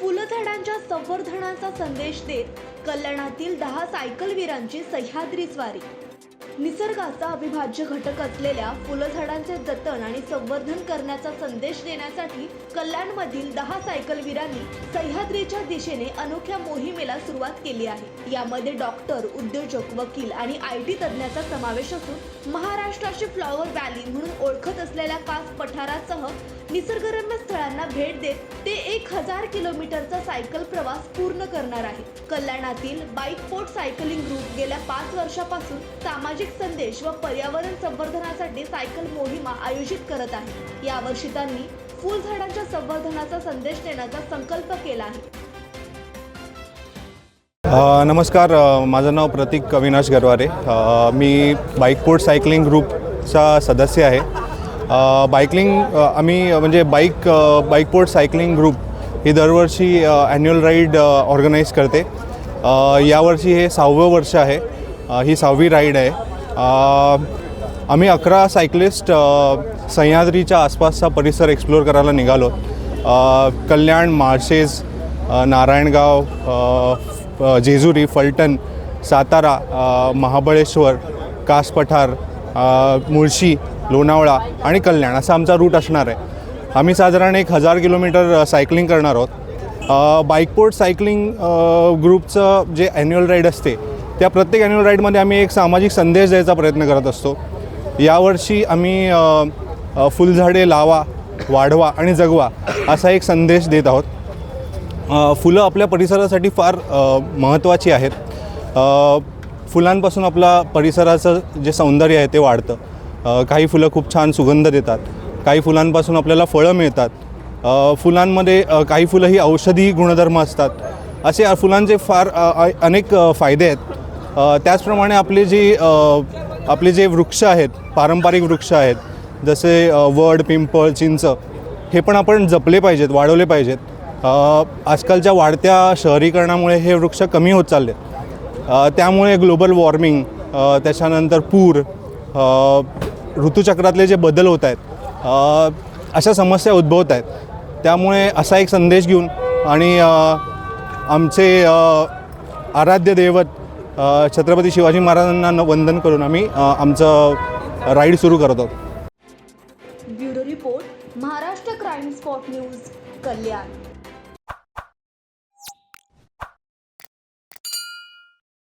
फुलझाडांच्या संवर्धनाचा संदेश देत कल्याणातील दहा सायकलवीरांची सह्याद्री स्वारी. निसर्गाचा अविभाज्य घटक असलेल्या फुलझाडांचे जतन आणि संवर्धन करण्याचा संदेश देण्यासाठी कल्याणमधील दहा सायकलवीरांनी सह्याद्रीच्या दिशेने अनोख्या मोहिमेला सुरुवात केली आहे. यामध्ये डॉक्टर उद्योजक वकील आणि आय टी तज्ज्ञाचा समावेश असून महाराष्ट्राची फ्लॉवर व्हॅली म्हणून ओळखत असलेल्या कास पठारासह निसर्गरम्य स्थळांना भेट देत ते एक हजार किलोमीटरचा सायकल प्रवास पूर्ण करणार आहे कल्याणातील बाईक पोर्ट सायकलिंग ग्रुप गेल्या पाच वर्षापासून सामाजिक संदेश व पर्यावरण संवर्धनासाठी सायकल मोहिमा आयोजित करत आहे. यावर्षी त्यांनी फुलझाडांच्या संवर्धनाचा संदेश देण्याचा संकल्प केला आहे. नमस्कार माझं नाव प्रतीक अविनाश गरवारे. अ, मी बाईकपोर्ट सायकलिंग ग्रुपचा सदस्य आहे. बायकलिंग आम्ही म्हणजे बाईक अ, बाईकपोर्ट सायकलिंग ग्रुप ही दरवर्षी ॲन्युअल राईड ऑर्गनाईज करते. यावर्षी हे सहावं वर्ष आहे. ही सहावी राईड आहे. आम्ही अकरा सायकलिस्ट सह्याद्रीच्या आसपासचा परिसर एक्सप्लोअर करायला निघालो. कल्याण माळशेज नारायणगाव जेजुरी फलटण सातारा महाबळेश्वर कास पठार मुळशी लोणावळा आणि कल्याण असा आमचा रूट असणार आहे. आम्ही साधारण एक हजार किलोमीटर सायकलिंग करणार आहोत. बाईकपोर्ट सायकलिंग ग्रुपचं जे ॲन्युअल राईड असते त्या प्रत्येक ॲन्युअल राईडमध्ये आम्ही एक सामाजिक संदेश द्यायचा प्रयत्न करत असतो. यावर्षी आम्ही फुलझाडे लावा वाढवा आणि जगवा असा एक संदेश देत आहोत. फुलं आपल्या परिसरासाठी फार महत्त्वाची आहेत. फुलांपासून आपला परिसराचं जे सौंदर्य आहे ते वाढतं. काही फुलं खूप छान सुगंध देतात. काही फुलांपासून आपल्याला फळं मिळतात. फुलांमध्ये काही फुलं ही औषधी गुणधर्म असतात. असे फुलांचे फार अनेक फायदे आहेत. त्याचप्रमाणे आपली जी आपले जे वृक्ष आहेत पारंपरिक वृक्ष आहेत जसे वड पिंपळ चिंच हे पण आपण जपले पाहिजेत वाढवले पाहिजेत. आजकालच्या वाढत्या शहरीकरणामुळे हे वृक्ष कमी होत चालले त्यामुळे ग्लोबल वॉर्मिंग त्याच्यानंतर पूर ऋतूचक्रातले ऋतुचक्रातले जे बदल होत आहेत अशा समस्या उद्भवत आहेत. त्यामुळे असा एक संदेश घेऊन आणि आमचे आराध्य दैवत छत्रपती शिवाजी महाराजांना वंदन करून आम्ही आमचं राईड सुरू करतो bureau report Maharashtra crime spot news Kalyan.